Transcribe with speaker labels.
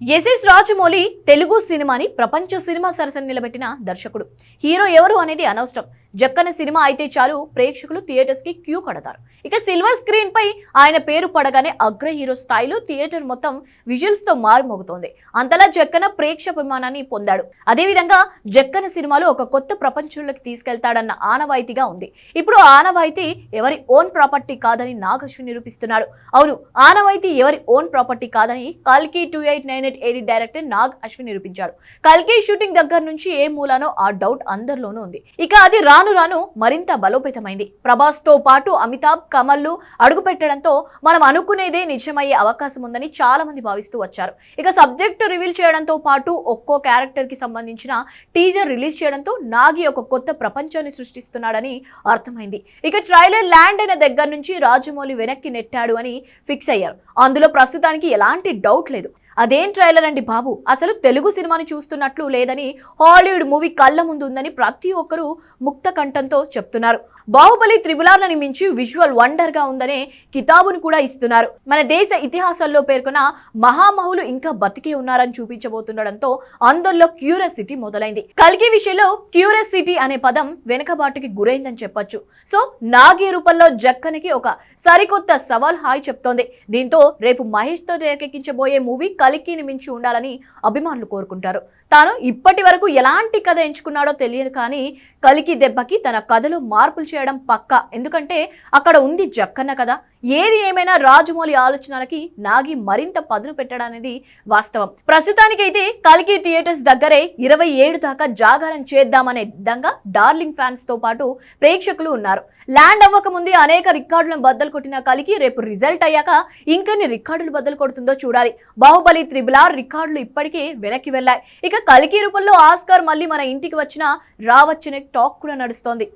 Speaker 1: SS Rajamouli Telugu సినిమాని ప్రపంచ cinema సరసన నిలబెట్టిన దర్శకుడు. హీరో ఎవరు అనేది అనవసరం. జక్కన సినిమా అయితే చాలు ప్రేక్షకులు థియేటర్స్కి క్యూ కడతారు. ఇక సిల్వర్ స్క్రీన్ పై ఆయన పేరు పడగానే అగ్ర హీరో స్థాయిలో థియేటర్ మొత్తం విజువల్స్తో మారుమోగుతోంది. అంతలా జక్కన ప్రేక్షాభిమానాన్ని పొందాడు. అదేవిధంగా జక్కన సినిమాలో ఒక కొత్త ప్రపంచంలోకి తీసుకెళ్తాడన్న ఆనవాయితీగా ఉంది. ఇప్పుడు ఆనవాయితీ ఎవరి ఓన్ ప్రాపర్టీ కాదని నాగశ్వ నిరూపిస్తున్నాడు. అవును ఆనవాయితీ ఎవరి ఓన్ ప్రాపర్టీ కాదని కల్కి two eight nine eight eight director Nag Ashwin నిరూపించాడు. కల్కి షూటింగ్ దగ్గర నుంచి ఏ మూలానో ఆ డౌట్ అందరిలోనూ ఉంది. ఇక అది రాను రాను మరింత బలోపేతమైంది. ప్రభాస్తో పాటు అమితాబ్ కమల్లు అడుగుపెట్టడంతో మనం అనుకునేదే నిజమయ్యే అవకాశం ఉందని చాలా మంది భావిస్తూ వచ్చారు. ఇక సబ్జెక్ట్ రివీల్ చేయడంతో పాటు ఒక్కో క్యారెక్టర్కి సంబంధించిన టీజర్ రిలీజ్ చేయడంతో నాగి ఒక కొత్త ప్రపంచాన్ని సృష్టిస్తున్నాడని అర్థమైంది. ఇక ట్రైలర్ ల్యాండ్ అయిన దగ్గర నుంచి రాజమౌళి వెనక్కి నెట్టాడు అని ఫిక్స్ అయ్యారు. అందులో ప్రస్తుతానికి ఎలాంటి డౌట్ లేదు. అదేం ట్రైలర్ అండి బాబు? అసలు తెలుగు సినిమాని చూస్తున్నట్లు లేదని హాలీవుడ్ మూవీ కళ్ళ ముందు ఉందని ప్రతి ఒక్కరూ ముక్త కంఠంతో చెప్తున్నారు. బాహుబలి త్రిబులార్లని మించి విజువల్ వండర్గా ఉందనే కితాబును కూడా ఇస్తున్నారు. మన దేశ ఇతిహాసాల్లో పేర్కొన్న మహామహులు ఇంకా బతికే ఉన్నారని చూపించబోతుండడంతో అందరిలో క్యూరియాసిటీ మొదలైంది. కల్కి విషయంలో క్యూరియాసిటీ అనే పదం వెనకబాటుకి గురైందని చెప్పొచ్చు. సో నాగి రూపంలో జక్కనికి ఒక సరికొత్త సవాల్ హాయ్ చెప్తోంది. దీంతో రేపు మహేష్తో తెరకెక్కించబోయే మూవీ కలికిని మించి ఉండాలని అభిమానులు కోరుకుంటారు. తాను ఇప్పటి వరకు ఎలాంటి కథ ఎంచుకున్నాడో తెలియదు కానీ కలికి దెబ్బకి తన కథలో మార్పులు చేయడం పక్క. ఎందుకంటే అక్కడ ఉంది జక్కన్న కదా ఏది ఏమైనా రాజమౌళి ఆలోచనలకి నాగి మరింత పదును పెట్టడనేది వాస్తవం. ప్రస్తుతానికైతే కల్కి థియేటర్స్ దగ్గరే ఇరవై ఏడు దాకా జాగారం చేద్దామనే విధంగా డార్లింగ్ ఫ్యాన్స్తో పాటు ప్రేక్షకులు ఉన్నారు. ల్యాండ్ అవ్వక ముందే అనేక రికార్డులను బద్దలు కొట్టిన కలికి రేపు రిజల్ట్ అయ్యాక ఇంకెన్ని రికార్డులు బద్దలు కొడుతుందో చూడాలి. బాహుబలి త్రిబుల్ ఆర్ రికార్డులు ఇప్పటికే వెనక్కి వెళ్ళాయి. ఇక కలికి రూపంలో ఆస్కార్ మళ్ళీ మన ఇంటికి వచ్చినా రావచ్చనే టాక్ కూడా నడుస్తోంది.